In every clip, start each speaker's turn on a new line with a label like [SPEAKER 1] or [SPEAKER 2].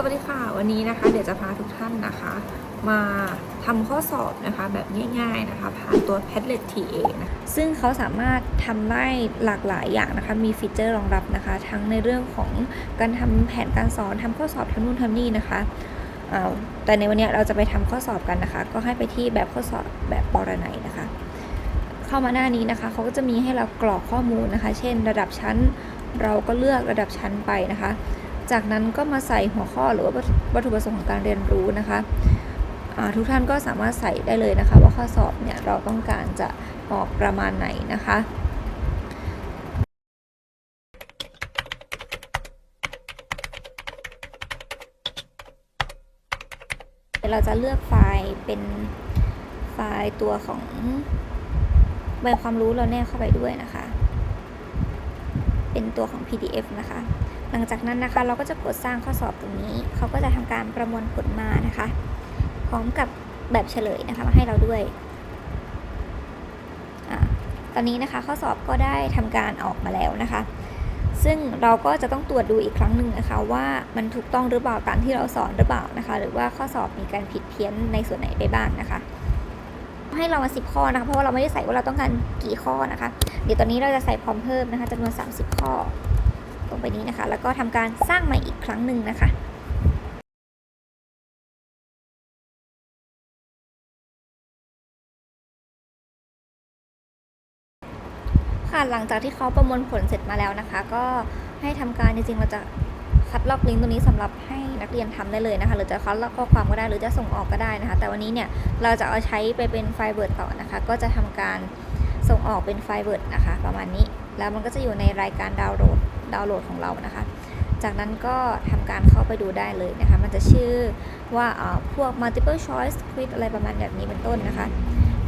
[SPEAKER 1] สวัสดีค่ะ วันนี้นะคะ เดี๋ยวจะพาทุกท่านนะคะ มาทำข้อสอบนะคะแบบง่ายๆนะคะ ผ่านตัว Padlet TA นะซึ่งเขาสามารถทำได้หลากหลายอย่างนะคะ มีฟีเจอร์รองรับนะคะ ทั้งในเรื่องของการทำแผนการสอนทำข้อสอบทำนู่นทำนี่นะคะแต่ในวันนี้เราจะไปทำข้อสอบกันนะคะ ก็ให้ไปที่แบบข้อสอบแบบปรนัยนะคะ เข้ามาหน้านี้นะคะเขาก็จะมีให้เรากรอกข้อมูลนะคะ เช่น ระดับชั้นเราก็เลือกระดับชั้นไปนะคะ จากนั้นก็มาใส่หัวข้อหรือว่าวัตถุประสงค์ของการเรียนรู้นะคะทุกท่านก็สามารถใส่ได้เลยนะคะ ว่าข้อสอบเนี่ยเราต้องการจะออกประมาณไหนนะคะเดี๋ยวเราจะเลือกไฟล์เป็นไฟล์ตัวของใบความรู้เราแนบเข้าไปด้วยนะคะ เป็นตัวของ PDF นะคะ หลังจากนั้นนะคะเราก็จะกดสร้างข้อสอบตรงนี้ เขาก็จะทำการประมวลผลมานะคะ พร้อมกับแบบเฉลยนะคะมาให้เราด้วยอาตอนนี้นะคะข้อสอบก็ได้ทำการออกมาแล้วนะคะ ซึ่งเราก็จะต้องตรวจดูอีกครั้งหนึ่งนะคะว่ามันถูกต้องหรือเปล่าตามที่เราสอนหรือเปล่านะคะ หรือว่าข้อสอบมีการผิดเพี้ยนในส่วนไหนไปบ้างนะคะให้เรามา10 ข้อนะคะเพราะว่าเราไม่ได้ใส่ว่าเราต้องการกี่ข้อนะคะ เดี๋ยวตอนนี้เราจะใส่พร้อมเพิ่มนะคะจำนวน 30 ข้อ ตรงไปนี้นะคะ แล้วก็ทำการสร้างใหม่อีกครั้งหนึ่งนะคะค่ะหลังจากที่เขาประมวลผลเสร็จมาแล้วนะคะ ก็ให้ทำการจริงๆเราจะคัดลอกลิงก์ตัวนี้สำหรับให้นักเรียนทำได้เลยนะคะ หรือจะคัดลอกข้อความก็ได้หรือจะส่งออกก็ได้นะคะ แต่วันนี้เนี่ยเราจะเอาใช้ไปเป็นไฟล์ Word ต่อนะคะ ก็จะทำการส่งออกเป็นไฟล์ Word นะคะ ประมาณนี้แล้วมันก็จะอยู่ในรายการดาวน์โหลด ดาวน์โหลดของเรานะคะ จากนั้นก็ทำการเข้าไปดูได้เลยนะคะ มันจะชื่อว่าพวก multiple choice quiz อะไรประมาณแบบนี้เป็นต้นนะคะ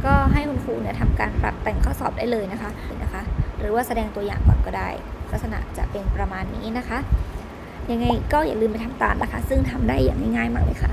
[SPEAKER 1] ก็ให้คุณครูเนี่ยทำการปรับแต่งข้อสอบได้เลยนะคะนะคะ หรือว่าแสดงตัวอย่างก่อนก็ได้ ลักษณะจะเป็นประมาณนี้นะคะ ยังไงก็อย่าลืมไปทำตามนะคะ ซึ่งทำได้อย่างง่ายๆมากเลยค่ะ